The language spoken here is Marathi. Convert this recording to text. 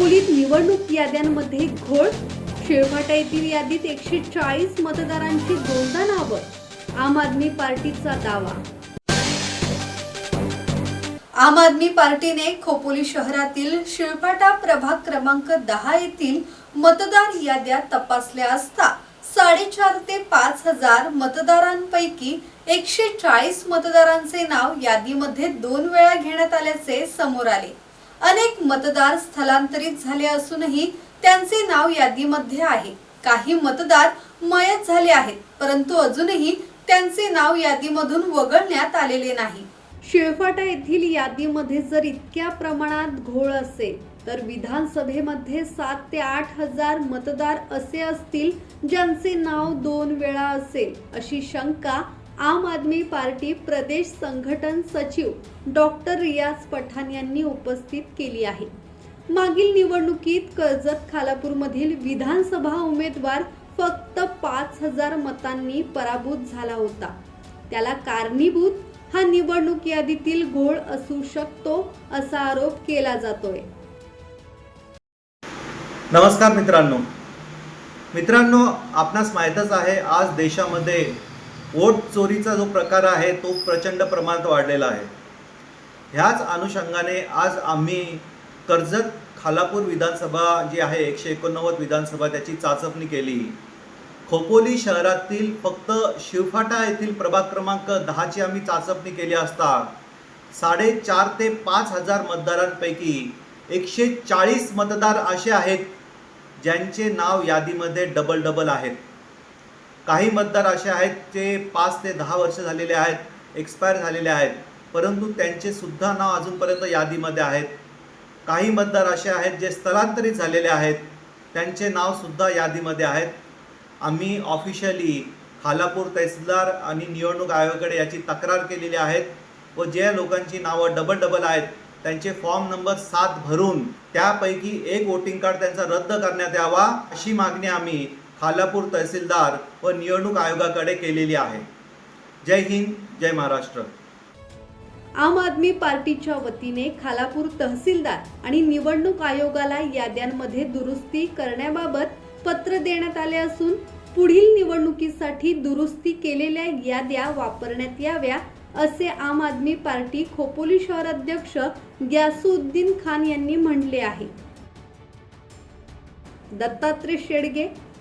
खोपोलीत निवडणूक याद्यांमध्ये घोळ? शेळफाटा येथील यादीत एकशे चाळीस मतदारांची दोनदा नावं आम आदमी पार्टीचा दावा. आम आदमी पार्टीने खोपोली शहरातील शिळपाटा प्रभाग क्रमांक दहा येथील मतदार याद्या तपासल्या असता साडेचार ते पाच हजार मतदारांपैकी एकशे चाळीस मतदारांचे नाव यादीमध्ये दोन वेळा घेण्यात आल्याचे समोर आले. अनेक मतदार स्थलांतरित झाले असूनही त्यांचे नाव यादीमध्ये आहे. काही मतदार मयत झाले आहेत परंतु अजूनही त्यांचे नाव यादीमधून वगळण्यात आलेले नाही. शिळफाटा येथील यादीमध्ये जर इतक्या प्रमाणात घोळ असेल तर विधानसभेमध्ये सात ते आठ हजार मतदार असे असतील ज्यांचे नाव दोन वेळा असेल अशी शंका आम आदमी पार्टी प्रदेश संघटन सचिव डॉक्टर रियाज पठाण यांनी उपस्थित केली आहे. मागील निवडणुकीत कर्जत खालापूरमधील विधानसभा उमेदवार फक्त पाच हजार मतांनी पराभूत झाला होता. त्याला कारणीभूत हा निवडणूक यादीतील घोळ असू शकतो असा आरोप केला जातोय. नमस्कार मित्रांनो. मित्रांनो आपणास माहीतच आहे आज देशामध्ये वोट चोरीचा जो प्रकार आहे तो प्रचंड प्रमाणात वाढलेला आहे. ह्याच अनुषंगाने आज आम्ही कर्जत खालापूर विधानसभा जी आहे एकशे एकोणनव्वद विधानसभा त्याची चाचपणी केली. खोपोली शहरातील फक्त शिवफाटा येथील प्रभाग क्रमांक दहाची आम्ही चाचपणी केली असता साडेचार ते पाच हजार मतदारांपैकी एकशे चाळीस मतदार असे आहेत ज्यांचे नाव यादीमध्ये डबल डबल आहेत. काही मतदार असे आहेत जे पाच ते दहा वर्ष झालेले आहेत एक्सपायर झालेले आहेत परंतु त्यांचे सुद्धा नाव अजूनपर्यंत यादीमध्ये आहेत. काही मतदार असे आहेत जे स्थलांतरित झालेले आहेत त्यांचे नावसुद्धा यादीमध्ये आहेत. आम्ही ऑफिशियली खालापूर तहसीलदार आणि निवडणूक आयोगाकडे याची तक्रार केलेली आहेत व ज्या लोकांची नावं डबल डबल आहेत त्यांचे फॉर्म नंबर सात भरून त्यापैकी एक वोटिंग कार्ड त्यांचा रद्द करण्यात यावा अशी मागणी आम्ही खालापूर तहसीलदार व निवडणूक आयोगाकडे केलेली आहे. जय हिंद जय महाराष्ट्र. आम आदमी पार्टीच्या वतीने खालापूर तहसीलदार आणि निवडणूक आयोगाला याद्यांमध्ये दुरुस्ती करण्याबाबत पत्र देण्यात आले असून पुढील निवडणुकीसाठी दुरुस्ती केलेल्या याद्या वापरण्यात याव्या असे आम आदमी पार्टी खोपोली शहर अध्यक्ष ग्यासुद्दीन खान यांनी म्हणले आहे. दत्तात्रय शेडगे